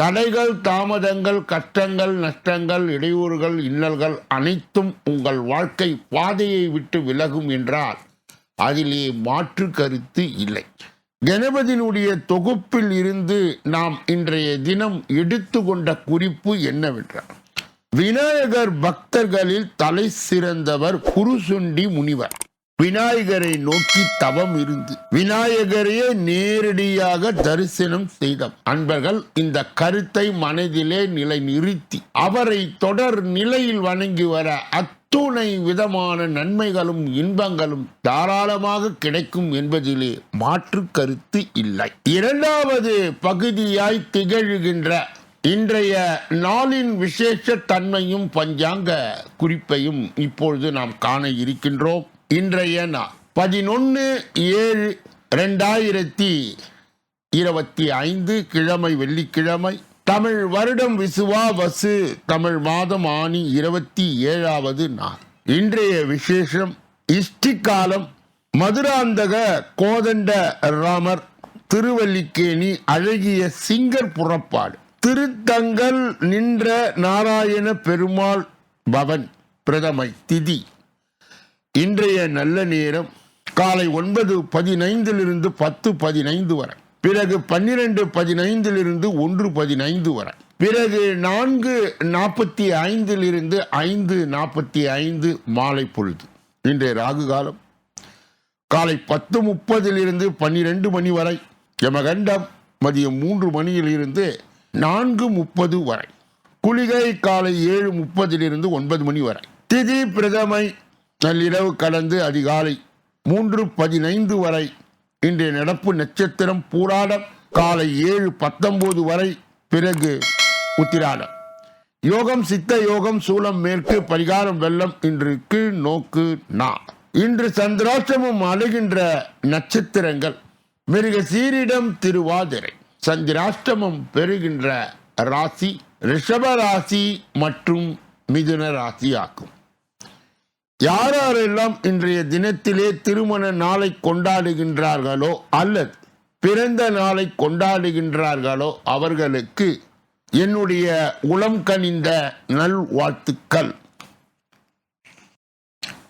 தடைகள் தாமதங்கள் கஷ்டங்கள் நஷ்டங்கள் இடையூறுகள் இன்னல்கள் அனைத்தும் உங்கள் வாழ்க்கை பாதையை விட்டு விலகும் என்றால் அதிலே மாற்று கருத்து இல்லை. கணபதியினுடைய தொகுப்பில் இருந்து நாம் இன்றைய தினம் எடுத்துக்கொண்ட குறிப்பு என்னவென்றால் விநாயகர் பக்தர்களில் தலை சிறந்தவர் குருசுண்டி முனிவர். விநாயகரை நோக்கி தவம் இருந்து விநாயகரையே நேரடியாக தரிசனம் செய்த அன்பர்கள் இந்த கருத்தை மனதிலே நிலை நிறுத்தி அவரை தொடர் நிலையில் வணங்கி வர அத்துணை விதமான நன்மைகளும் இன்பங்களும் தாராளமாக கிடைக்கும் என்பதிலே மாற்று கருத்து இல்லை. இரண்டாவது பகுதியாய் திகழ்கின்ற இன்றைய நாளின் விசேஷ தன்மையும் பஞ்சாங்க குறிப்பையும் இப்பொழுது நாம் காண இருக்கின்றோம். இன்றைய நாள் பதினொன்று ஏழு ரெண்டாயிரத்தி இருபத்தி ஐந்து கிழமை வெள்ளிக்கிழமை தமிழ் வருடம் விசுவா வசு தமிழ் மாதம் ஆணி இருபத்தி ஏழாவது நாள். இன்றைய விசேஷம் இஷ்டி காலம் மதுராந்தக கோதண்ட ராமர் திருவல்லிக்கேணி அழகிய சிங்கர் புறப்பாடு. திருத்தங்கள் நின்ற நாராயண பெருமாள் பவன் பிரதமை திதி. இன்றைய நல்ல நேரம் காலை ஒன்பது பதினைந்திலிருந்து பத்து பதினைந்து வரை. பிறகு பன்னிரண்டு பதினைந்திலிருந்து ஒன்று பதினைந்து வரை. பிறகு நான்கு நாற்பத்தி ஐந்திலிருந்து ஐந்து நாற்பத்தி ஐந்து மாலை பொழுது. இன்றைய ராகு காலம் காலை பத்து முப்பதிலிருந்து பன்னிரெண்டு மணி வரை. யமகண்டம் மதியம் மூன்று மணியிலிருந்து நான்கு முப்பது வரை. குளிகை காலை ஏழு முப்பதிலிருந்து ஒன்பது மணி வரை. திதி பிரதமை நள்ளிரவு கடந்து அதிகாலை மூன்று பதினைந்து வரை இன்றைய நடப்பு நட்சத்திரம் பூராடம் காலை ஏழு பத்தொன்பது வரை பிறகு உத்திராடம். யோகம் சித்த யோகம் சூலம் மேற்கு பரிகாரம் வெள்ளம் இன்று கீழ் நோக்கு நா. இன்று சந்திராஷ்டமம் அழுகின்ற நட்சத்திரங்கள். மிருக சீரிடம் திருவாதிரை. சந்திராஷ்டமம் பெறுகின்ற ராசி ரிஷப ராசி மற்றும் மிதுன ராசி ஆகும். யாரெல்லாம் இன்றைய தினத்திலே திருமண நாளை கொண்டாடுகின்றார்களோ அல்லது பிறந்த நாளை கொண்டாடுகின்றார்களோ அவர்களுக்கு என்னுடைய உளம் கனிந்த நல்வாழ்த்துக்கள்.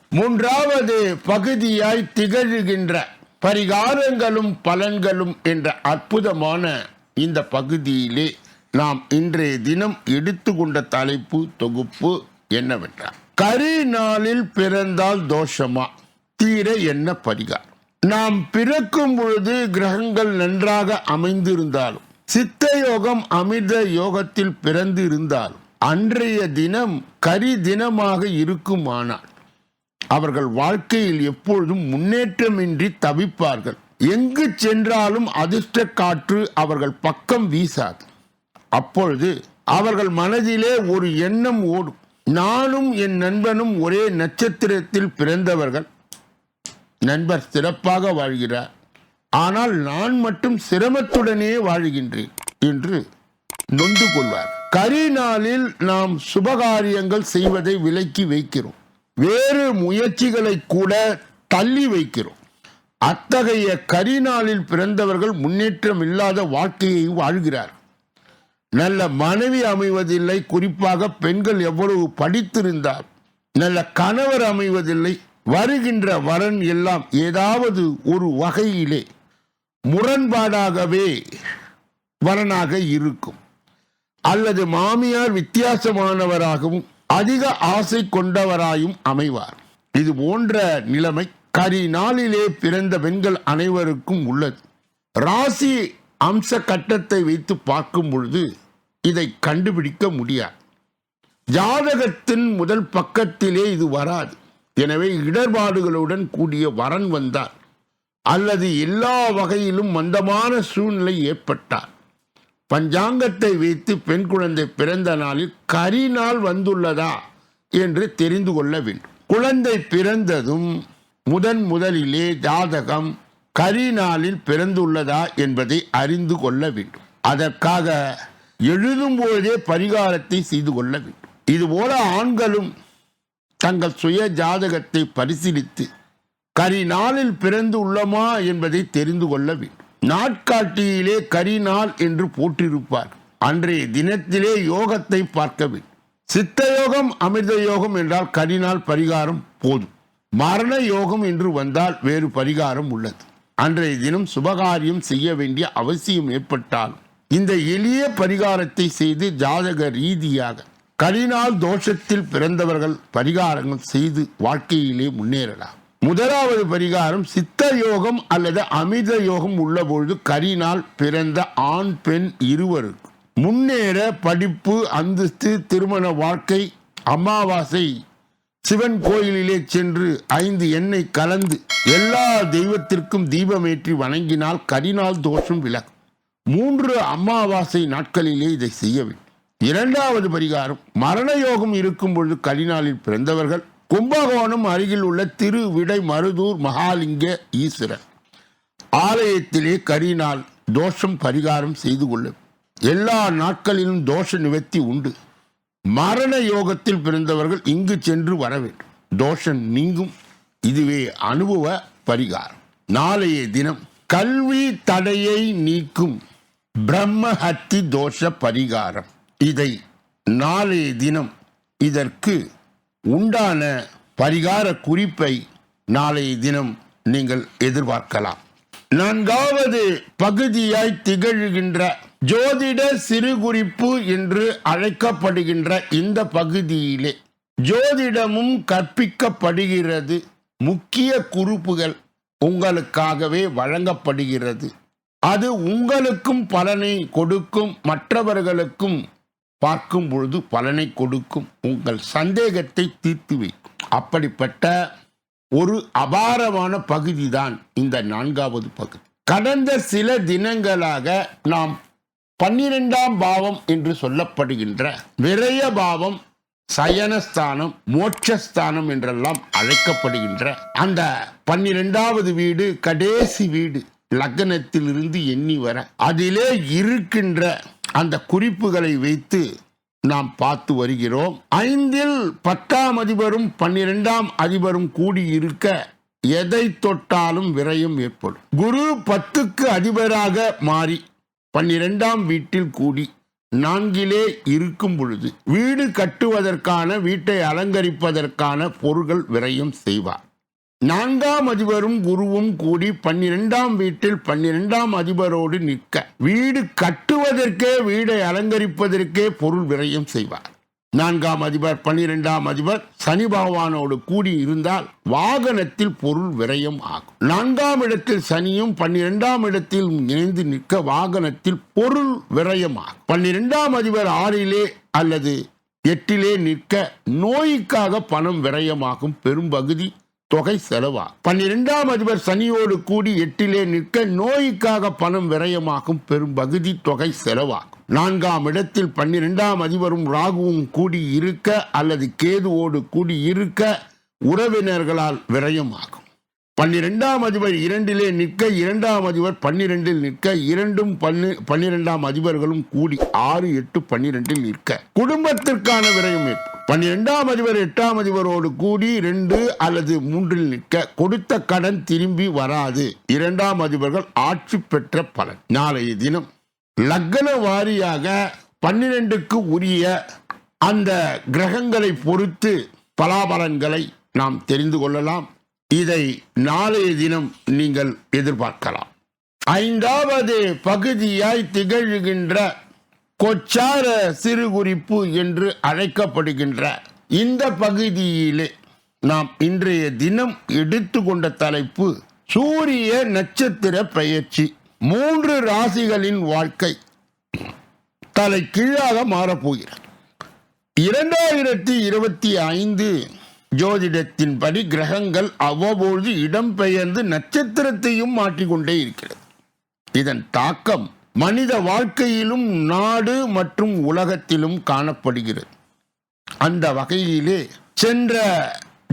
மூன்றாவது பகுதியாய் திகழ்கின்ற பரிகாரங்களும் பலன்களும் என்ற அற்புதமான இந்த பகுதியிலே நாம் இன்றைய தினம் எடுத்துக்கொண்ட தலைப்பு தொகுப்பு என்னவென்றால் கரி நாளில் பிறந்தால் தோஷமா? தீர என்ன பரிகாரம்? நாம் பிறக்கும் பொழுது கிரகங்கள் நன்றாக அமைந்திருந்தாலும் சித்த யோகம் அமிர்த யோகத்தில் பிறந்து இருந்தாலும் அன்றைய தினம் கரி தினமாக இருக்குமானால் அவர்கள் வாழ்க்கையில் எப்பொழுதும் முன்னேற்றமின்றி தவிப்பார்கள். எங்கு சென்றாலும் அதிர்ஷ்ட காற்று அவர்கள் பக்கம் வீசாது. அப்பொழுது அவர்கள் மனதிலே ஒரு எண்ணம் ஓடும். நானும் என் நண்பனும் ஒரே நட்சத்திரத்தில் பிறந்தவர்கள். நண்பர் சிறப்பாக வாழ்கிறார். ஆனால் நான் மட்டும் சிரமத்துடனே வாழ்கின்றேன் என்று நொந்து கொள்வார். கரி நாளில் நாம் சுபகாரியங்கள் செய்வதை விலக்கி வைக்கிறோம். வேறு முயற்சிகளை கூட தள்ளி வைக்கிறோம். அத்தகைய கரிநாளில் பிறந்தவர்கள் முன்னேற்றம் இல்லாத வாழ்க்கையை வாழ்கிறார் நல்ல மனைவி அமைவதில்லை குறிப்பாக பெண்கள் எவ்வளவு படித்திருந்தார் நல்ல கணவர் அமைவதில்லை வருகின்ற வரன் எல்லாம் ஏதாவது ஒரு வகையிலே முரண்பாடாகவே வரனாக இருக்கும். அல்லது மாமியார் வித்தியாசமானவராகவும் அதிக ஆசை கொண்டவராயும் அமைவார். இது போன்ற நிலைமை கரி நாளிலே பிறந்த பெண்கள் அனைவருக்கும் உள்ளது. ராசி அம்ச கட்டத்தை வைத்து பார்க்கும் பொழுது இதை கண்டுபிடிக்க முடியாது. ஜாதகத்தின் முதல் பக்கத்திலே இது வராது. எனவே இடர்பாடுகளுடன் கூடிய வரன் வந்தார். அல்லது எல்லா வகையிலும் மந்தமான சூழ்நிலை ஏற்பட்டார். பஞ்சாங்கத்தை வைத்து பெண் குழந்தை பிறந்த நாளில் கரி நாள் வந்துள்ளதா என்று தெரிந்து கொள்ள வேண்டும். குழந்தை பிறந்ததும் முதன் முதலிலே ஜாதகம் கரிநாளில் பிறந்துள்ளதா என்பதை அறிந்து கொள்ள வேண்டும். அதற்காக எழுதும்போதே பரிகாரத்தை செய்து கொள்ள வேண்டும். இதுபோல ஆண்களும் தங்கள் சுய ஜாதகத்தை பரிசீலித்து கரிநாளில் பிறந்து உள்ளமா என்பதை தெரிந்து கொள்ள வேண்டும். நாட்காட்டியிலே கரிநாள் என்று போட்டிருப்பார் அன்றைய தினத்திலே யோகத்தை பார்க்க வேண்டும். சித்த யோகம் அமிர்த யோகம் என்றால் கரிநாள் பரிகாரம் போதும். மரண யோகம் என்று வந்தால் வேறு பரிகாரம் உள்ளது. அன்றைய தினம் சுபகாரியம் செய்ய வேண்டிய அவசியம் ஏற்பட்டால் இந்த எளிய பரிகாரத்தை செய்து ஜாதக ரீதியாக கரிநாள் தோஷத்தில் பிறந்தவர்கள் பரிகாரங்கள் செய்து வாழ்க்கையிலே முன்னேறலாம். முதலாவது பரிகாரம் சித்த யோகம் அல்லது அமிர்த யோகம் உள்ள பொழுது கரிநாள் பிறந்த ஆண் பெண் இருவருக்கு. முன்னேற படிப்பு அந்தஸ்து திருமண வாழ்க்கை அமாவாசை சிவன் கோயிலிலே சென்று ஐந்து எண்ணெய் கலந்து எல்லா தெய்வத்திற்கும் தீபமேற்றி வணங்கினால் கரிநாள் தோஷம் விலகும். மூன்று அமாவாசை நாட்களிலே இதை செய்ய வேண்டும். இரண்டாவது பரிகாரம் மரண யோகம் இருக்கும் பொழுது கரிநாளில் பிறந்தவர்கள் கும்பகோணம் அருகில் உள்ள திருவிடை மருதூர் மகாலிங்க ஈஸ்வரர். ஆலயத்திலே கரிநாள் தோஷம் பரிகாரம் செய்து கொள்ளும். எல்லா நாட்களிலும் தோஷ நிவர்த்தி உண்டு. மரண யோகத்தில் பிறந்தவர்கள் இங்கு சென்று வர வேண்டும். தோஷம் நீங்கும். இதுவே அனுபவ பரிகாரம். நாளைய தினம் கல்வி தடையை நீக்கும் பிரம்மஹத்தி தோஷ பரிகாரம். இதை நாளைய தினம் இதற்கு உண்டான பரிகார குறிப்பை நாளைய தினம் நீங்கள் எதிர்பார்க்கலாம். நான்காவது பகுதியாய் திகழ்கின்ற ஜோதிட சிறு குறிப்பு என்று அழைக்கப்படுகின்ற இந்த பகுதியிலே ஜோதிடமும் கற்பிக்கப்படுகிறது. முக்கிய குறிப்புகள் உங்களுக்காகவே வழங்கப்படுகிறது. அது உங்களுக்கும் பலனை கொடுக்கும் மற்றவர்களுக்கும் பார்க்கும் பொழுது பலனை கொடுக்கும். உங்கள் சந்தேகத்தை தீர்த்து வைக்கும். அப்படிப்பட்ட ஒரு அபாரமான பகுதிதான் இந்த நான்காவது பகுதி. கடந்த சில தினங்களாக நாம் பன்னிரெண்டாம் பாவம் என்று சொல்லப்படுகின்ற விரய பாவம் சயனஸ்தானம் மோட்சஸ்தானம் என்றெல்லாம் அழைக்கப்படுகின்ற அந்த பன்னிரெண்டாவது வீடு கடைசி வீடு லக்னத்திலிருந்து எண்ணி வர அதிலே இருக்கின்ற அந்த குறிப்புகளை வைத்து நாம் பார்த்து வருகிறோம். ஐந்தில் பத்தாம் அதிபரும் பன்னிரெண்டாம் அதிபரும் கூடியிருக்க எதை தொட்டாலும் விரயம் ஏற்படும். குரு பத்துக்கு அதிபராக மாறி பன்னிரெண்டாம் வீட்டில் கூடி நான்கிலே இருக்கும் பொழுது வீடு கட்டுவதற்கான வீட்டை அலங்கரிப்பதற்கான பொருள்கள் விரயம் செய்வார். நான்காம் அதிபரும் குருவும் கூடி பன்னிரெண்டாம் வீட்டில் பன்னிரெண்டாம் அதிபரோடு நிற்க வீடு கட்டுவதற்கே வீடை அலங்கரிப்பதற்கே பொருள் விரயம் செய்வார். நான்காம் அதிபர் பன்னிரெண்டாம் அதிபர் சனி பகவானோடு கூடி இருந்தால் வாகனத்தில் பொருள் விரயம் ஆகும். நான்காம் இடத்தில் சனியும் பன்னிரெண்டாம் இடத்தில் இணைந்து நிற்க வாகனத்தில் பொருள் விரயம் ஆகும். பன்னிரெண்டாம் அதிபர் ஆறிலே அல்லது எட்டிலே நிற்க நோய்க்காக பணம் விரயமாகும் பெரும்பகுதி தொகை செலவா? பன்னிரெண்டாம் அதிபர் சனியோடு கூடி எட்டிலே நிற்க நோய்க்காக பணம் விரயமாகும் பெரும் பகுதி தொகை செலவாகும். நான்காம் இடத்தில் பன்னிரெண்டாம் அதிபரும் ராகுவும் கூடி இருக்க அல்லது கேதுவோடு கூடி இருக்க உறவினர்களால் விரயமாகும். பன்னிரெண்டாம் அதிபர் இரண்டிலே நிற்க இரண்டாம் அதிபர் பன்னிரெண்டில் நிற்க இரண்டும் பன்னு பன்னிரெண்டாம் அதிபர்களும் கூடி ஆறு எட்டு பன்னிரெண்டில் நிற்க. குடும்பத்திற்கான விரயம் ஏற்படும். பன்னிரெண்டாம் அதிபர் எட்டாம் அதிபரோடு கூடி ரெண்டு அல்லது மூன்றில் நிற்க கொடுத்த கடன் திரும்பி வராது. இரண்டாம் அதிபர்கள் ஆட்சி பெற்ற பலன். நாளைய தினம் லக்ன வாரியாக பன்னிரெண்டுக்கு உரிய அந்த கிரகங்களை பொறுத்து பலாபலன்களை நாம் தெரிந்து கொள்ளலாம். இதை நாளைய தினம் நீங்கள் எதிர்பார்க்கலாம். ஐந்தாவது பகுதியாய் திகழ்கின்ற கொச்சார சிறு குறிப்பு என்று அழைக்கப்படுகின்ற இந்த பகுதியிலே நாம் இன்றைய தினம் எடுத்துக்கொண்ட தலைப்பு சூரிய நட்சத்திர பயிற்சி. மூன்று ராசிகளின் வாழ்க்கை தலை கீழாக மாறப்போகிறது. இரண்டாயிரத்தி இருபத்தி ஐந்து ஜோதிடத்தின்படி கிரகங்கள் அவ்வப்பொழுது இடம்பெயர்ந்து நட்சத்திரத்தையும் மாற்றிக்கொண்டே இருக்கிறது. இதன் தாக்கம் மனித வாழ்க்கையிலும் நாடு மற்றும் உலகத்திலும் காணப்படுகிறது. அந்த வகையிலே சென்ற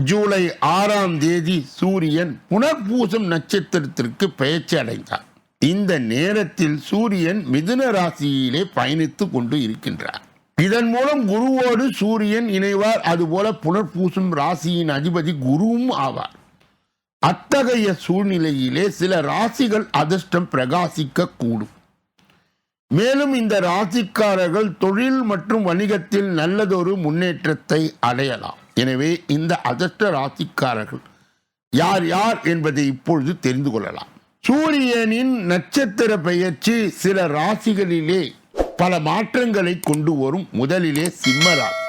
ஜூலை ஆறாம் தேதி சூரியன் புனர்பூசம் நட்சத்திரத்திற்கு பெயர்ச்சி அடைந்தார். இந்த நேரத்தில் சூரியன் மிதுன ராசியிலே பயணித்துக் கொண்டு இருக்கின்றார். இதன் மூலம் குருவோடு சூரியன் இணைவார் அதுபோல புனர்பூசும் ராசியின் அதிபதி குருவும் ஆவார். அத்தகைய சூழ்நிலையிலே சில ராசிகள் அதிர்ஷ்டம் பிரகாசிக்க கூடும் மேலும் இந்த ராசிக்காரர்கள் தொழில் மற்றும் வணிகத்தில் நல்லதொரு முன்னேற்றத்தை அடையலாம். எனவே இந்த அதிர்ஷ்ட ராசிக்காரர்கள் யார் யார் என்பதை இப்பொழுது தெரிந்து கொள்ளலாம். சூரியனின் நட்சத்திர பெயர்ச்சி சில ராசிகளிலே பல மாற்றங்களை கொண்டு வரும். முதலிலே சிம்ம ராசி.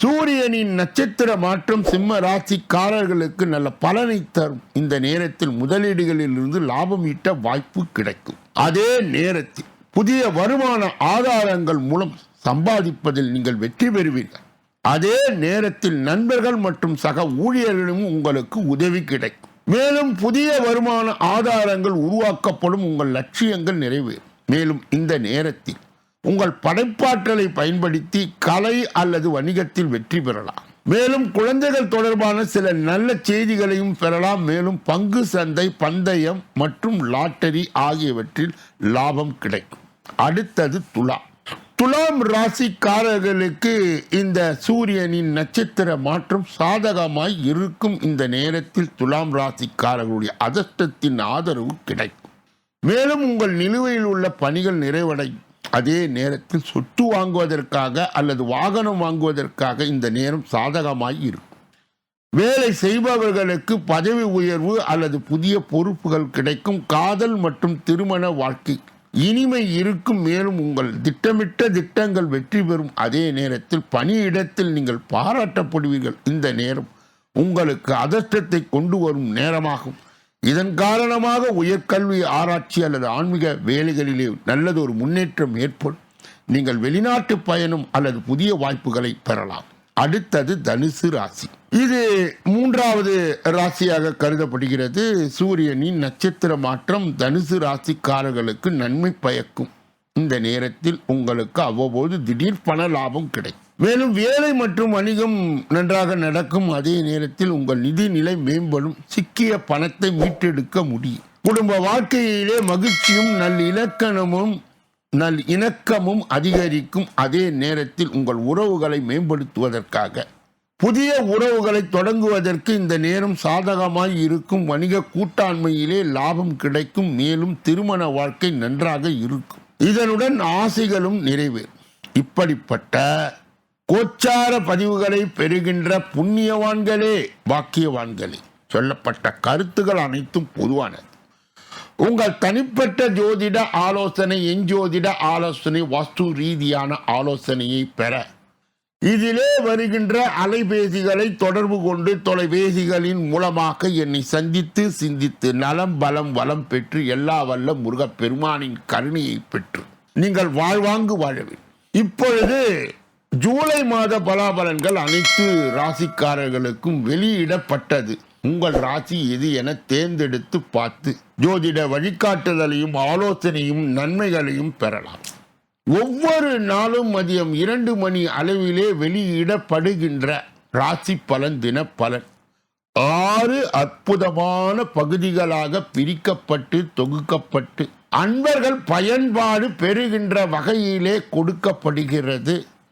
சூரியனின் நட்சத்திர மாற்றம் சிம்ம ராசிக்காரர்களுக்கு நல்ல பலனை தரும். இந்த நேரத்தில் முதலீடுகளில் இருந்து லாபம் ஈட்ட வாய்ப்பு கிடைக்கும். அதே நேரத்தில் புதிய வருமான ஆதாரங்கள் மூலம் சம்பாதிப்பதில் நீங்கள் வெற்றி பெறுவீர்கள். அதே நேரத்தில் நண்பர்கள் மற்றும் சக ஊழியர்களும் உங்களுக்கு உதவி கிடைக்கும். மேலும் புதிய வருமான ஆதாரங்கள் உருவாக்கப்படும் உங்கள் லட்சியங்கள் நிறைவேறும். மேலும் இந்த நேரத்தில் உங்கள் படைப்பாற்றலை பயன்படுத்தி கலை அல்லது வணிகத்தில் வெற்றி பெறலாம். மேலும் குழந்தைகள் தொடர்பான சில நல்ல செய்திகளையும் பெறலாம். மேலும் பங்கு சந்தை பந்தயம் மற்றும் லாட்டரி ஆகியவற்றில் லாபம் கிடைக்கும். அடுத்தது துலா. துலாம் ராசிக்காரர்களுக்கு இந்த சூரியனின் நட்சத்திர மாற்றம் சாதகமாய் இருக்கும் இந்த நேரத்தில் துலாம் ராசிக்காரர்களுடைய அதிர்ஷ்டத்தின் ஆதரவு கிடைக்கும். மேலும் உங்கள் நிலுவையில் உள்ள பணிகள் நிறைவடையும். அதே நேரத்தில் சொத்து வாங்குவதற்காக அல்லது வாகனம் வாங்குவதற்காக இந்த நேரம் சாதகமாய் இருக்கும். வேலை செய்பவர்களுக்கு பதவி உயர்வு அல்லது புதிய பொறுப்புகள் கிடைக்கும். காதல் மற்றும் திருமண வாழ்க்கை இனிமை இருக்கும். மேலும் உங்கள் திட்டமிட்ட திட்டங்கள் வெற்றி பெறும். அதே நேரத்தில் பணியிடத்தில் நீங்கள் பாராட்டப்படுவீர்கள். இந்த நேரம் உங்களுக்கு அதிர்ஷ்டத்தை கொண்டு வரும் நேரமாகும். இதன் காரணமாக உயர்கல்வி ஆராய்ச்சி அல்லது ஆன்மீக வேலைகளிலே நல்லதொரு முன்னேற்றம் ஏற்படும். நீங்கள் வெளிநாட்டு பயணம் அல்லது புதிய வாய்ப்புகளை பெறலாம். அடுத்தது தனுசு ராசி. இது மூன்றாவது ராசியாக கருதப்படுகிறது. சூரியனின் நட்சத்திர மாற்றம் தனுசு ராசிக்காரர்களுக்கு நன்மை பயக்கும். இந்த நேரத்தில் உங்களுக்கு அவ்வப்போது திடீர் பண லாபம் கிடைக்கும். மேலும் வேலை மற்றும் வணிகம் நன்றாக நடக்கும் அதே நேரத்தில் உங்கள் நிதி நிலை மேம்படும். சிக்கிய பணத்தை மீட்டெடுக்க முடியும் குடும்ப வாழ்க்கையிலே மகிழ்ச்சியும் நல் இலக்கணமும் நல் இணக்கமும் அதிகரிக்கும். அதே நேரத்தில் உங்கள் உறவுகளை மேம்படுத்துவதற்காக. புதிய உறவுகளை தொடங்குவதற்கு இந்த நேரம் சாதகமாய் இருக்கும். வணிக கூட்டாண்மையிலே லாபம் கிடைக்கும். மேலும் திருமண வாழ்க்கை நன்றாக இருக்கும். இதனுடன் ஆசைகளும் நிறைவேறும். இப்படிப்பட்ட கோச்சார பதிவுகளை பெறுகின்ற புண்ணியவான்களே பாக்கியவான்களே. சொல்லப்பட்ட கருத்துகள் அனைத்தும் பொதுவானது. உங்கள் தனிப்பட்ட ஜோதிட ஆலோசனை எஞ்சோதிட ஆலோசனை வாஸ்து ரீதியான ஆலோசனையை பெற. இதிலே வருகின்ற அலைபேசிகளை தொடர்பு கொண்டு தொலைபேசிகளின் மூலமாக என்னை சந்தித்து சிந்தித்து நலம் பலம் வளம் பெற்று எல்லா வல்ல முருகப் பெருமானின் கருணையை பெற்று நீங்கள் வாழ்வாங்கு வாழவில் இப்பொழுது ஜூலை மாத பலாபலன்கள் அனைத்து ராசிக்காரர்களுக்கும் வெளியிடப்பட்டது. உங்கள் ராசி எது என தேர்ந்தெடுத்து பார்த்து ஜோதிட வழிகாட்டுதலையும் ஆலோசனையும் நன்மைகளையும் பெறலாம். ஒவ்வொரு நாளும் மதியம் இரண்டு மணி அளவிலே வெளியிடப்படுகின்ற ராசி பலன் தின பலன். ஆறு அற்புதமான பகுதிகளாக பிரிக்கப்பட்டு தொகுக்கப்பட்டு அன்பர்கள் பயன்பாடு பெறுகின்ற வகையிலே கொடுக்கப்படுகிறது.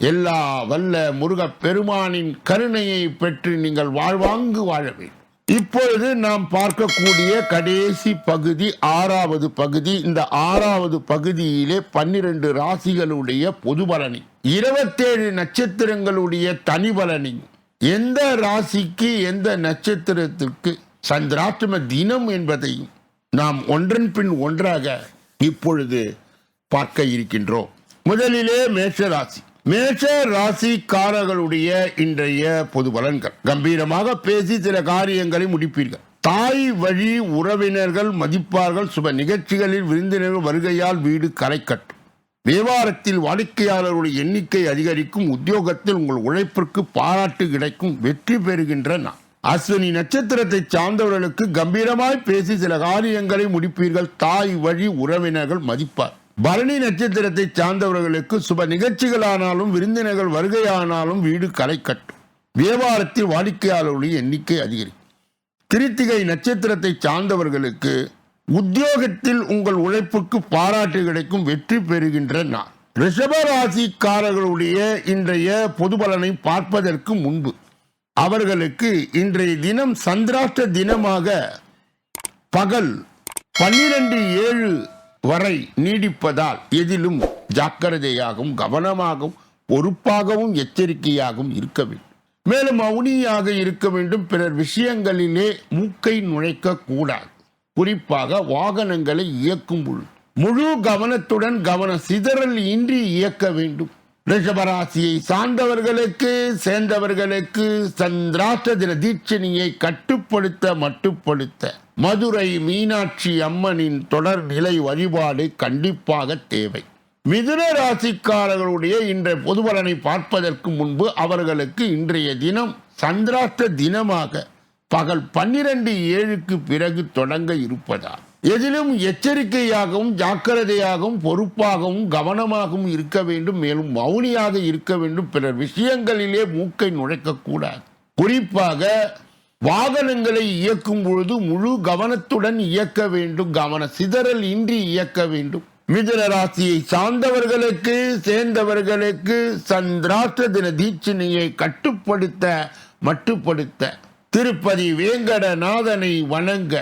எல்லா வல்ல முருகப் பெருமானின் கருணையை பெற்று நீங்கள் வாழ்வாங்கு வாழவே இப்பொழுது நாம் பார்க்கக்கூடிய கடைசி பகுதி ஆறாவது பகுதி. இந்த ஆறாவது பகுதியிலே பன்னிரண்டு ராசிகளுடைய பொது பலனி இருபத்தேழு நட்சத்திரங்களுடைய தனி பலனி எந்த ராசிக்கு எந்த நட்சத்திரத்திற்கு சந்திராஷ்டம தினம் என்பதையும் நாம் ஒன்றன் பின் ஒன்றாக இப்பொழுது பார்க்க இருக்கின்றோம். முதலிலே மேஷ ராசி மேஷ ராசிக்காரர்களுடைய இன்றைய பொது பலன்கள். கம்பீரமாக பேசி சில காரியங்களை முடிப்பீர்கள். தாய் வழி உறவினர்கள் மதிப்பார்கள். சுப நிகழ்ச்சிகளில் விருந்தினர்கள் வருகையால் வீடு களை கட்டும் வியாபாரத்தில் வாடிக்கையாளர்களுடைய எண்ணிக்கை அதிகரிக்கும். உத்தியோகத்தில் உங்கள் உழைப்பிற்கு பாராட்டு கிடைக்கும். வெற்றி பெறுகின்ற நான் அஸ்வினி நட்சத்திரத்தை சார்ந்தவர்களுக்கு கம்பீரமாய் பேசி சில காரியங்களை முடிப்பீர்கள். தாய் வழி உறவினர்கள் மதிப்பார். பரணி நட்சத்திரத்தை சார்ந்தவர்களுக்கு சுப நிகழ்ச்சிகளானாலும் விருந்தினர்கள் வருகையானாலும் வீடு களை கட்டும். வியாபாரத்தில் வாடிக்கையாளர்களுடைய எண்ணிக்கை அதிகரிக்கும். கிருத்திகை நட்சத்திரத்தை சார்ந்தவர்களுக்கு உத்தியோகத்தில் உங்கள் உழைப்புக்கு பாராட்டு கிடைக்கும் வெற்றி பெறுகின்ற நாள். ரிஷபராசிக்காரர்களுடைய இன்றைய பொது பலனை பார்ப்பதற்கு முன்பு அவர்களுக்கு இன்றைய தினம் சந்திராஷ்ட தினமாக பகல் பன்னிரண்டு ஏழு வரை நீடிப்பதால் எதிலும் ஜாக்கிரதையாகவும் கவனமாகவும் பொறுப்பாகவும் எச்சரிக்கையாகவும் இருக்க வேண்டும். மேலும் மௌனியாக இருக்க வேண்டும். பிறர் விஷயங்களிலே மூக்கை நுழைக்க கூடாது. குறிப்பாக வாகனங்களை இயக்கும் பொழுது. முழு கவனத்துடன் கவன சிதறல் இன்றி இயக்க வேண்டும். ரிஷபராசியை சார்ந்தவர்களுக்கு சேர்ந்தவர்களுக்கு சந்திராஷ்ட தின தீட்சணியை கட்டுப்படுத்த மட்டுப்படுத்த. மதுரை மீனாட்சி அம்மனின் தொடர் நிலை வழிபாடு கண்டிப்பாக தேவை. மிதுன ராசிக்காரர்களுடைய இன்றைய பொதுபலனை பார்ப்பதற்கு முன்பு அவர்களுக்கு இன்றைய தினம் சந்திராஷ்ட தினமாக பகல் பன்னிரண்டு ஏழுக்கு பிறகு தொடங்க இருப்பதால். எதிலும் எச்சரிக்கையாகவும் ஜாக்கிரதையாகவும் பொறுப்பாகவும் கவனமாகவும் இருக்க வேண்டும் மேலும் மௌனியாக இருக்க வேண்டும். பிறர் விஷயங்களிலே மூக்கை நுழைக்கக்கூடாது குறிப்பாக வாகனங்களை இயக்கும் பொழுது முழு கவனத்துடன் இயக்க வேண்டும் கவன சிதறல் இன்றி இயக்க வேண்டும். மிதுன ராசியை சார்ந்தவர்களுக்கு சேர்ந்தவர்களுக்கு சந்திராஷ்ட தின தீட்சணையை கட்டுப்படுத்த மட்டுப்படுத்த. திருப்பதி வேங்கடநாதனை வணங்க.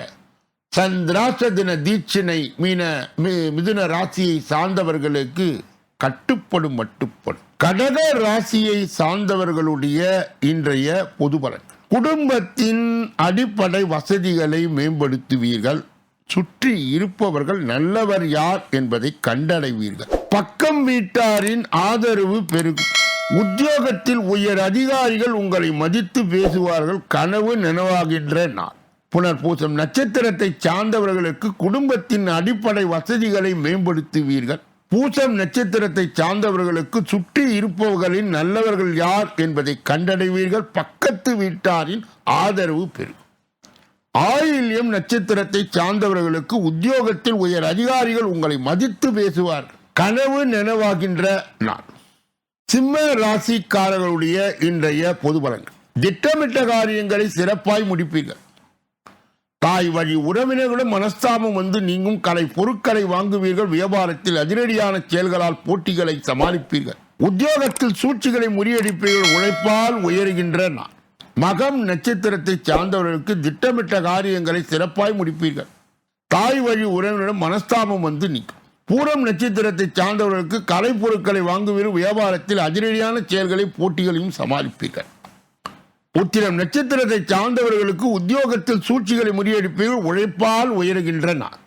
சந்திராஷ்ட தின தீட்சினை மீன மி- மிதுன ராசியை சார்ந்தவர்களுக்கு கட்டுப்படும் மட்டுப்படும் கடக ராசியை சார்ந்தவர்களுடைய இன்றைய பொது பலன். குடும்பத்தின் அடிப்படை வசதிகளை மேம்படுத்துவீர்கள். சுற்றி இருப்பவர்கள் நல்லவர் யார் என்பதை கண்டடைவீர்கள். பக்கம் வீட்டாரின் ஆதரவு பெருகும் உத்தியோகத்தில் உயர் அதிகாரிகள் உங்களை மதித்து பேசுவார்கள். கனவு நினைவாகின்ற நாள். புனர்பூசம் நட்சத்திரத்தை சார்ந்தவர்களுக்கு குடும்பத்தின் அடிப்படை வசதிகளை மேம்படுத்துவீர்கள். பூசம் நட்சத்திரத்தை சார்ந்தவர்களுக்கு சுற்றி இருப்பவர்களின் நல்லவர்கள் யார் என்பதை கண்டடைவீர்கள். பக்கத்து வீட்டாரின் ஆதரவு பெறும். ஆயில்யம் நட்சத்திரத்தை சார்ந்தவர்களுக்கு உத்தியோகத்தில் உயர் அதிகாரிகள் உங்களை மதித்து பேசுவார் கனவு நினைவாகின்ற நாள். சிம்ம ராசிக்காரர்களுடைய இன்றைய பொது பலன்கள். திட்டமிட்ட காரியங்களை சிறப்பாய் முடிப்பீர்கள். தாய் வழி உறவினர்களும் மனஸ்தாபம் வந்து நீங்கும் கலை பொருட்களை வாங்குவீர்கள். வியாபாரத்தில் அதிரடியான செயல்களால் போட்டிகளை சமாளிப்பீர்கள். உத்தியோகத்தில் சூழ்ச்சிகளை முறியடிப்பீர்கள். உழைப்பால் உயர்கின்ற நான் மகம் நட்சத்திரத்தை சார்ந்தவர்களுக்கு திட்டமிட்ட காரியங்களை சிறப்பாய் முடிப்பீர்கள். தாய் வழி உறவினரும் மனஸ்தாபம் வந்து நீக்கும் பூரம் நட்சத்திரத்தை சார்ந்தவர்களுக்கு கலைப்பொருட்களை வாங்குவீர்கள். வியாபாரத்தில் அதிரடியான செயல்களை போட்டிகளையும் சமாளிப்பீர்கள். உத்திரம் நட்சத்திரத்தை சார்ந்தவர்களுக்கு உத்தியோகத்தில் சூழ்ச்சிகளை முறியடிப்பீர்கள் உழைப்பால் உயர்கின்ற நாள்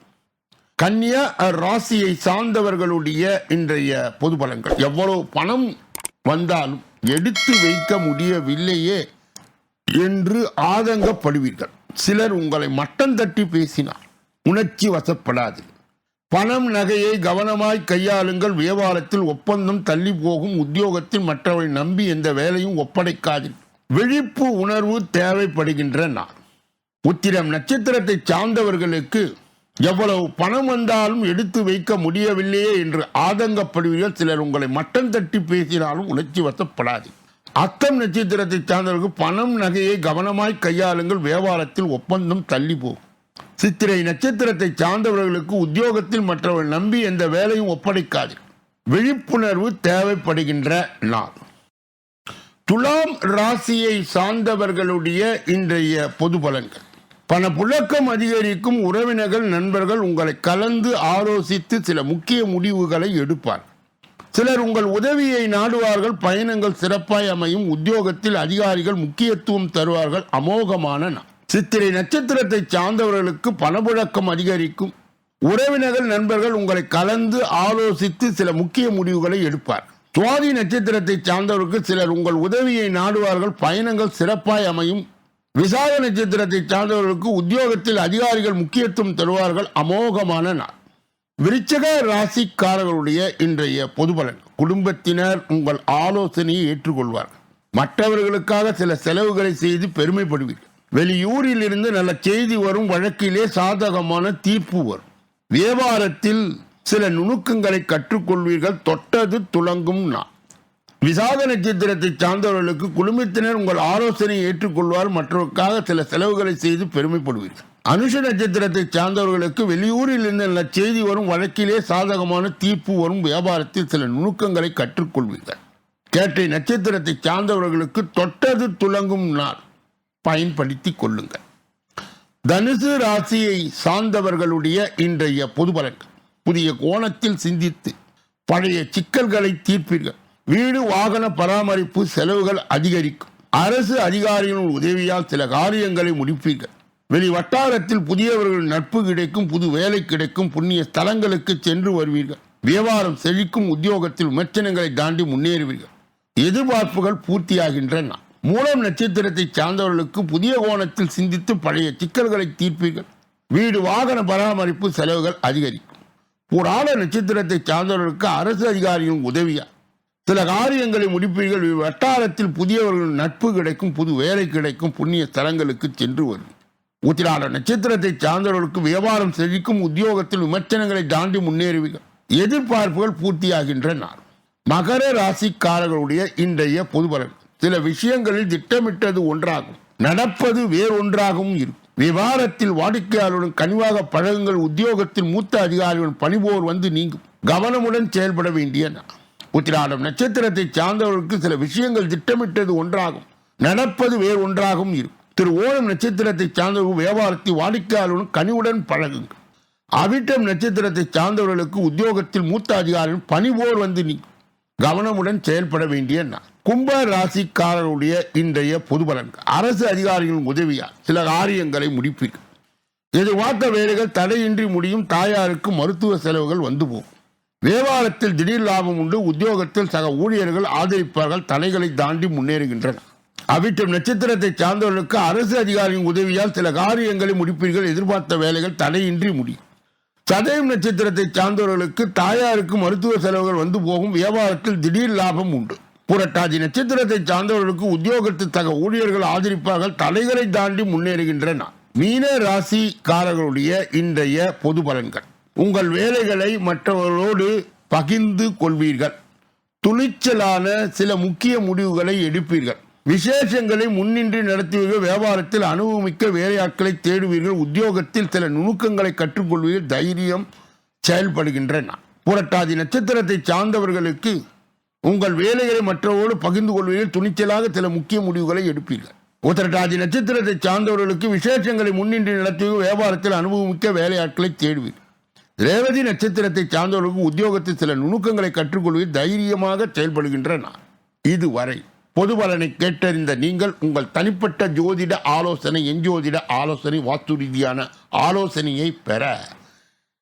கன்னியா ராசியை சார்ந்தவர்களுடைய இன்றைய பொது பலன்கள். எவ்வளவு பணம் வந்தாலும் எடுத்து வைக்க முடியவில்லையே என்று ஆதங்கப்படுவீர்கள். சிலர் உங்களை மட்டம் தட்டி பேசினார் உணர்ச்சி வசப்படாது. பணம் நகையை கவனமாய் கையாளுங்கள். வியாபாரத்தில் ஒப்பந்தம் தள்ளி போகும் உத்தியோகத்தில் மற்றவரை நம்பி எந்த வேலையும் ஒப்படைக்காது விழிப்பு உணர்வு தேவைப்படுகின்ற நாள். உத்திரம் நட்சத்திரத்தை சார்ந்தவர்களுக்கு எவ்வளவு பணம் வந்தாலும் எடுத்து வைக்க முடியவில்லையே என்று ஆதங்கப்படுவீர்கள். சிலர் உங்களை மட்டம் தட்டி பேசினாலும் உணர்ச்சி வசப்படாது அத்தம் நட்சத்திரத்தை சார்ந்தவர்கள் பணம் நகையை கவனமாய் கையாளுங்கள். வியாபாரத்தில் ஒப்பந்தம் தள்ளி போகும் சித்திரை நட்சத்திரத்தை சார்ந்தவர்களுக்கு உத்தியோகத்தில் மற்றவர்கள் நம்பி எந்த வேலையும் ஒப்படைக்காது. விழிப்புணர்வு தேவைப்படுகின்ற நாள். துலாம் ராசியை சார்ந்தவர்களுடைய இன்றைய பொது பலன்கள். பணப்புழக்கம் அதிகரிக்கும் உறவினர்கள் நண்பர்கள் உங்களை கலந்து ஆலோசித்து சில முக்கிய முடிவுகளை எடுப்பார். சிலர் உங்கள் உதவியை நாடுவார்கள் பயணங்கள் சிறப்பாய் அமையும் உத்தியோகத்தில் அதிகாரிகள் முக்கியத்துவம் தருவார்கள் அமோகமான நாள். சித்திரை நட்சத்திரத்தை சார்ந்தவர்களுக்கு பணப்புழக்கம் அதிகரிக்கும். உறவினர்கள் நண்பர்கள் உங்களை கலந்து ஆலோசித்து சில முக்கிய முடிவுகளை எடுப்பார். சுவாதி நட்சத்திரத்தை சார்ந்தவருக்கு சிலர் உங்கள் உதவியை நாடுவார்கள் பயணங்கள் சிறப்பாய் அமையும். விசாக நட்சத்திரத்தை சார்ந்தவர்களுக்கு உத்தியோகத்தில் அதிகாரிகள் முக்கியத்துவம் தருவார்கள் அமோகமான நாள். விருச்சக ராசிக்காரர்களுடைய இன்றைய பொது பலன் குடும்பத்தினர் உங்கள் ஆலோசனையை ஏற்றுக்கொள்வார்கள் மற்றவர்களுக்காக சில செலவுகளை செய்து பெருமைப்படுவீர்கள். வெளியூரில் இருந்து நல்ல செய்தி வரும் வழக்கிலே சாதகமான தீர்ப்பு வரும். வியாபாரத்தில் சில நுணுக்கங்களை கற்றுக்கொள்வீர்கள் தொட்டது துலங்கும் நான் விசாத நட்சத்திரத்தை சார்ந்தவர்களுக்கு குடும்பத்தினர் உங்கள் ஆலோசனையை ஏற்றுக்கொள்வார் மற்றவருக்காக சில செலவுகளை செய்து பெருமைப்படுவீர்கள். அனுஷ நட்சத்திரத்தை சார்ந்தவர்களுக்கு வெளியூரில் இருந்த செய்தி வரும் வழக்கிலே சாதகமான தீர்ப்பு வரும் வியாபாரத்தில் சில நுணுக்கங்களை கற்றுக்கொள்வீர்கள். கேட்டை நட்சத்திரத்தை சார்ந்தவர்களுக்கு தொட்டது துலங்கும் நாள். பயன்படுத்தி கொள்ளுங்கள். தனுசு ராசியை சார்ந்தவர்களுடைய இன்றைய பொது பலன்கள். புதிய கோணத்தில் சிந்தித்து பழைய சிக்கல்களை தீர்ப்பீர்கள். வீடு வாகன பராமரிப்பு செலவுகள் அதிகரிக்கும். அரசு அதிகாரிகளின் உதவியால் சில காரியங்களை முடிப்பீர்கள். வெளி வட்டாரத்தில் புதியவர்கள் நட்பு கிடைக்கும் புது வேலை கிடைக்கும் புண்ணிய ஸ்தலங்களுக்கு சென்று வருவீர்கள். வியாபாரம் செழிக்கும் உத்தியோகத்தில் விமர்சனங்களை தாண்டி முன்னேறுவீர்கள். எதிர்பார்ப்புகள் பூர்த்தியாகின்றன. மூலம் நட்சத்திரத்தை சார்ந்தவர்களுக்கு புதிய கோணத்தில் சிந்தித்து பழைய சிக்கல்களை தீர்ப்பீர்கள். வீடு வாகன பராமரிப்பு செலவுகள் அதிகரிக்கும் புராண நட்சத்திரத்தை சார்ந்தவர்களுக்கு அரசு அதிகாரிகளின் உதவியா? சில காரியங்களை முடிப்பீர்கள். வட்டாரத்தில் புதியவர்கள் நட்பு கிடைக்கும் புது வேலை கிடைக்கும் புண்ணிய ஸ்தலங்களுக்கு சென்று வரும். உத்திராட நட்சத்திரத்தை சார்ந்தவர்களுக்கு வியாபாரம் செழிக்கும் உத்தியோகத்தில் விமர்சனங்களை தாண்டி முன்னேறுவீர்கள். எதிர்பார்ப்புகள் பூர்த்தியாகின்ற நாள் மகர ராசிக்காரர்களுடைய இன்றைய பொதுபலன். சில விஷயங்களில் திட்டமிட்டது ஒன்றாகும். நடப்பது வேறொன்றாகவும் இருக்கும். விவாதத்தில் வாடிக்கையாளருடன் கனிவாக பழகுங்கள் உத்தியோகத்தில் மூத்த அதிகாரிகளுடன் பணிபோர் வந்து நீங்கும் கவனமுடன் செயல்பட வேண்டிய உத்திராடம் நட்சத்திரத்தை சார்ந்தவர்களுக்கு சில விஷயங்கள் திட்டமிட்டது ஒன்றாகும். நடப்பது வேறு ஒன்றாகவும் இருக்கும். திரு ஓணம் நட்சத்திரத்தை சார்ந்தவர்கள் வியாபாரத்தில் வாடிக்கையாளருடன் கனிவுடன் பழகுங்கள். அவிட்டம் நட்சத்திரத்தை சார்ந்தவர்களுக்கு உத்தியோகத்தில் மூத்த அதிகாரிகள் பணிபோர் வந்து நீங்கும் கவனமுடன் செயல்பட வேண்டிய நான் கும்ப ராசிக்காரருடைய இன்றைய பொது பலன். அரசு அதிகாரிகளின் உதவியால் சில காரியங்களை முடிப்பீர்கள். எதிர்பார்த்த வேலைகள் தடையின்றி முடியும். தாயாருக்கு மருத்துவ செலவுகள் வந்து போகும். வியாபாரத்தில் திடீர் லாபம் உண்டு. உத்தியோகத்தில் சக ஊழியர்கள் ஆதரிப்பார்கள். தடைகளை தாண்டி முன்னேறுகின்றனர். அவிட்டம் நட்சத்திரத்தை சார்ந்தவர்களுக்கு அரசு அதிகாரியின் உதவியால் சில காரியங்களை முடிப்பீர்கள். எதிர்பார்த்த வேலைகள் தடையின்றி முடியும். சதயம் நட்சத்திரத்தை சார்ந்தவர்களுக்கு தாயாருக்கு மருத்துவ செலவுகள் வந்து போகும். வியாபாரத்தில் திடீர் லாபம் உண்டு. புரட்டாதி நட்சத்திரத்தை சார்ந்தவர்களுக்கு உத்தியோகத்தில் தக ஊழியர்கள் ஆதரிப்பார்கள் தலைகளை தாண்டி முன்னேறுகின்றன. மீன ராசிக்காரர்களுடைய இன்றைய பொது பலன்கள். உங்கள் வேலைகளை மற்றவர்களோடு பகிர்ந்து கொள்வீர்கள். துணிச்சலான சில முக்கிய முடிவுகளை எடுப்பீர்கள். விசேஷங்களை முன்னின்று நடத்துவீர்கள் வியாபாரத்தில் அனுபவமிக்க வேலையாட்களை தேடுவீர்கள் உத்தியோகத்தில் சில நுணுக்கங்களை கற்றுக்கொள்வீர்கள் தைரியம் செயல்படுகின்றன. புரட்டாதி நட்சத்திரத்தை சார்ந்தவர்களுக்கு உங்கள் வேலைகளை மற்றவோடு பகிர்ந்து கொள்வதில் துணிச்சலாக சில முக்கிய முடிவுகளை எடுப்பீர்கள். உத்தரட்டாதி நட்சத்திரத்தை சார்ந்தவர்களுக்கு விசேஷங்களை முன்னின்று நடத்திய வியாபாரத்தில் அனுபவமிக்க வேலையாட்களை தேடுவீர். ரேவதி நட்சத்திரத்தை சார்ந்தவர்களுக்கு உத்தியோகத்தில் சில நுணுக்கங்களை கற்றுக்கொள்வதில் தைரியமாக செயல்படுகின்றன இதுவரை பொது பலனை கேட்டறிந்த நீங்கள் உங்கள் தனிப்பட்ட ஜோதிட ஆலோசனை எஞ்சோதிட ஆலோசனை வாஸ்து ரீதியான ஆலோசனையை பெற